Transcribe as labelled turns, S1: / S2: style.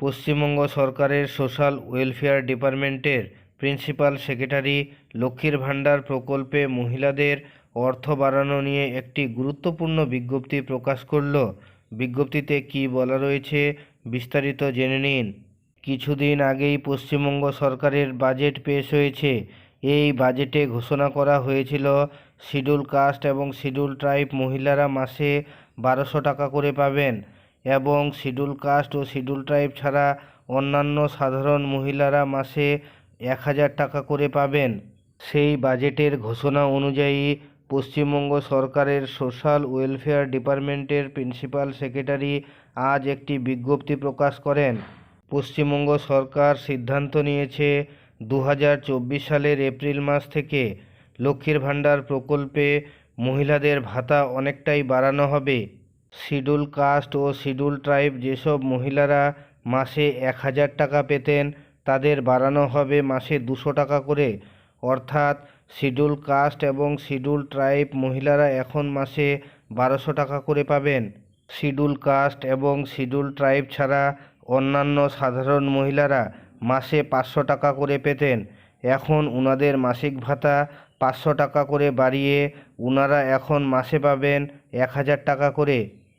S1: পশ্চিমবঙ্গ সরকারের social welfare ডিপার্টমেন্টের principal secretary লক্ষ্মীর ভাণ্ডার প্রকল্পে মহিলাদের অর্থ বাড়ানো নিয়ে একটি গুরুত্বপূর্ণ বিজ্ঞপ্তি প্রকাশ করল। বিজ্ঞপ্তিতে কী বলা রয়েছে বিস্তারিত জেনে নিন। কিছুদিন আগেই পশ্চিমবঙ্গ সরকারের বাজেট পেশ হয়েছে। এই বাজেটে ঘোষণা করা হয়েছিল, শিডিউল কাস্ট এবং শিডিউল ট্রাইব মহিলারা মাসে বারোশো টাকা করে পাবেন। এবং শিডিউল কাস্ট ও শিডিউল ট্রাইব ছাড়া অন্যান্য সাধারণ মহিলারা মাসে এক হাজার টাকা করে পাবেন। সেই বাজেটের ঘোষণা অনুযায়ী পশ্চিমবঙ্গ সরকারের সোশ্যাল ওয়েলফেয়ার ডিপার্টমেন্টের প্রিন্সিপাল সেক্রেটারি আজ একটি বিজ্ঞপ্তি প্রকাশ করেন। পশ্চিমবঙ্গ সরকার সিদ্ধান্ত নিয়েছে দু হাজার চব্বিশ সালের এপ্রিল মাস থেকে লক্ষ্মীর ভাণ্ডার প্রকল্পে মহিলাদের ভাতা অনেকটাই বাড়ানো হবে। শিডিউল কাস্ট ও শিডিউল ট্রাইব যেসব মহিলারা মাসে এক হাজার টাকা পেতেন, তাদের বাড়ানো হবে মাসে দুশো টাকা করে। অর্থাৎ শিডিউল কাস্ট এবং শিডিউল ট্রাইব মহিলারা এখন মাসে বারোশো টাকা করে পাবেন। শিডিউল কাস্ট এবং শিডিউল ট্রাইব ছাড়া অন্যান্য সাধারণ মহিলারা মাসে পাঁচশো টাকা করে পেতেন। এখন উনাদের মাসিক ভাতা পাঁচশো টাকা করে বাড়িয়ে উনারা এখন মাসে পাবেন এক হাজার টাকা করে।